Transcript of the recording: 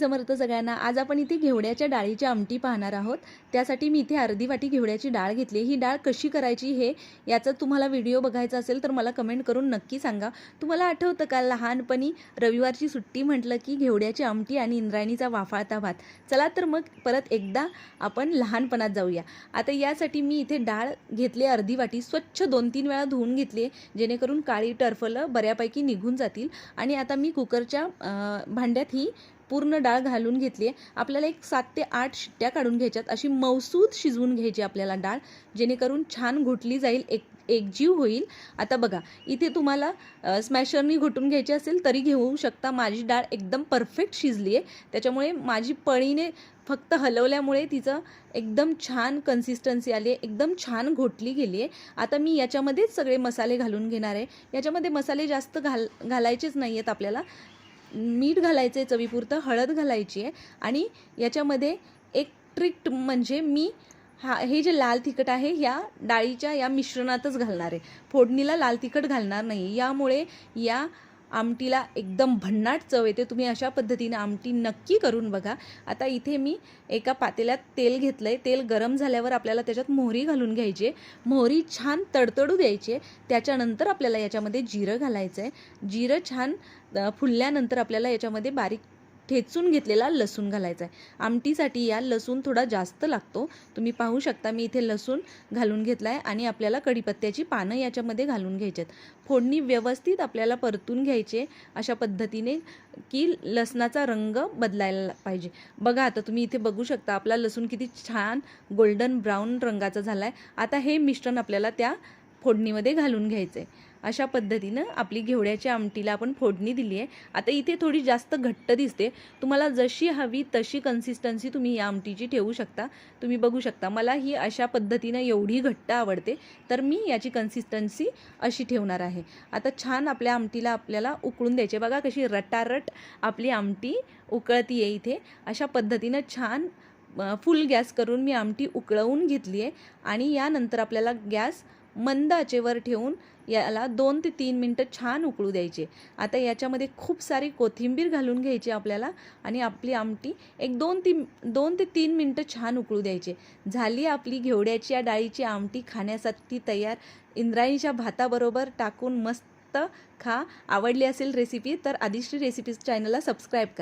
समर्थ सगळ्यांना आज आपण इथे घेवड्याच्या डाळीची आमटी पाहणार आहोत. त्यासाठी मी इथे अर्धी वाटी घेवड्याची डाळ घेतली. ही डाळ कशी करायची हे याचा तुम्हाला व्हिडिओ बघायचा असेल तर मला कमेंट करून नक्की सांगा. तुम्हाला आठवतं का लहानपणी रविवारची सुट्टी म्हटलं की घेवड्याची आमटी आणि इंद्रायणीचा वाफाळता भात? चला तर मग परत एकदा आपण लहानपणात जाऊया. आता यासाठी मी इथे डाळ घेतली अर्धी वाटी. स्वच्छ दोन तीन वेळा धुवून घेतली जेणेकरून काळी टरफलं बऱ्यापैकी निघून जातील. आणि आता मी कुकरच्या भांड्यात ही पूर्ण डाळ घालून घेतली आहे. आपल्याला एक सात ते आठ शिट्ट्या काढून घ्यायच्यात. अशी मौसूद शिजवून घ्यायची आपल्याला डाळ जेणेकरून छान घोटली जाईल एक एकजीव होईल. आता बघा इथे तुम्हाला स्मॅशरनी घोटून घ्यायची असेल तरी घेऊ शकता. माझी डाळ एकदम परफेक्ट शिजली आहे. त्याच्यामुळे माझी पळीने फक्त हलवल्यामुळे तिचं एकदम छान कन्सिस्टन्सी आली आहे. एकदम छान घोटली गेली आहे. आता मी याच्यामध्येच सगळे मसाले घालून घेणार आहे. याच्यामध्ये मसाले जास्त घाल घालायचेच नाही आहेत आपल्याला. मीठ घालायचं आहे चवीपुरतं हळद घालायची आहे आणि याच्यामध्ये एक ट्रिक म्हणजे मी हा हे जे लाल तिखट आहे या डाळीच्या या मिश्रणातच घालणार. आहे फोडणीला लाल तिखट घालणार नाही. यामुळे या आमटीला एकदम भन्नाट चव येते. तुम्ही अशा पद्धतीने आमटी नक्की करून बघा. आता इथे मी एका पातेल्यात तेल घेतलं आहे तेल गरम झाल्यावर आपल्याला त्याच्यात मोहरी घालून घ्यायची आहे. मोहरी छान तडतडू द्यायची आहे. त्याच्यानंतर आपल्याला याच्यामध्ये जिरं घालायचं आहे जिरं छान फुलल्यानंतर आपल्याला याच्यामध्ये बारीक ठेचून घेतलेला लसूण घालायचा आहे. आमटीसाठी या लसूण थोडा जास्त लागतो. तुम्ही पाहू शकता मी इथे लसूण घालून घेतला आहे आणि आपल्याला कढीपत्त्याची पानं याच्यामध्ये घालून घ्यायची आहेत फोडणी व्यवस्थित आपल्याला परतून घ्यायचे अशा पद्धतीने की लसणाचा रंग बदलायला पाहिजे. बघा आता तुम्ही इथे बघू शकता आपला लसूण किती छान गोल्डन ब्राऊन रंगाचा झाला आहे आता हे मिश्रण आपल्याला त्या फोडणीमध्ये घालून घ्यायचं. आहे अशा पद्धतीनं आपली घेवड्याच्या आमटीला आपण फोडणी दिली आहे. आता इथे थोडी जास्त घट्ट दिसते. तुम्हाला जशी हवी तशी कन्सिस्टन्सी तुम्ही या आमटीची ठेवू शकता. तुम्ही बघू शकता मला ही अशा पद्धतीनं एवढी घट्ट आवडते. तर मी याची कन्सिस्टन्सी अशी ठेवणार आहे. आता छान आपल्या आमटीला आपल्याला उकळून द्यायचे. बघा कशी रटारट आपली आमटी उकळती आहे इथे. अशा पद्धतीनं छान फुल गॅस करून मी आमटी उकळवून घेतली आहे आणि यानंतर आपल्याला गॅस मंद आचेवर ठेवून याला दोन ते तीन मिनटं छान उकळू द्यायचे. आता याच्यामध्ये खूप सारी कोथिंबीर घालून घ्यायची आपल्याला आणि आपली आमटी एक दोन तीन दोन ते तीन मिनटं छान उकळू द्यायचे. झाली आपली घेवड्याची या डाळीची आमटी खाण्यासाठी तयार. इंद्रायणीच्या भाताबरोबर टाकून मस्त खा. आवडली असेल रेसिपी तर आदिश्री रेसिपीज चॅनलला सबस्क्राईब करा.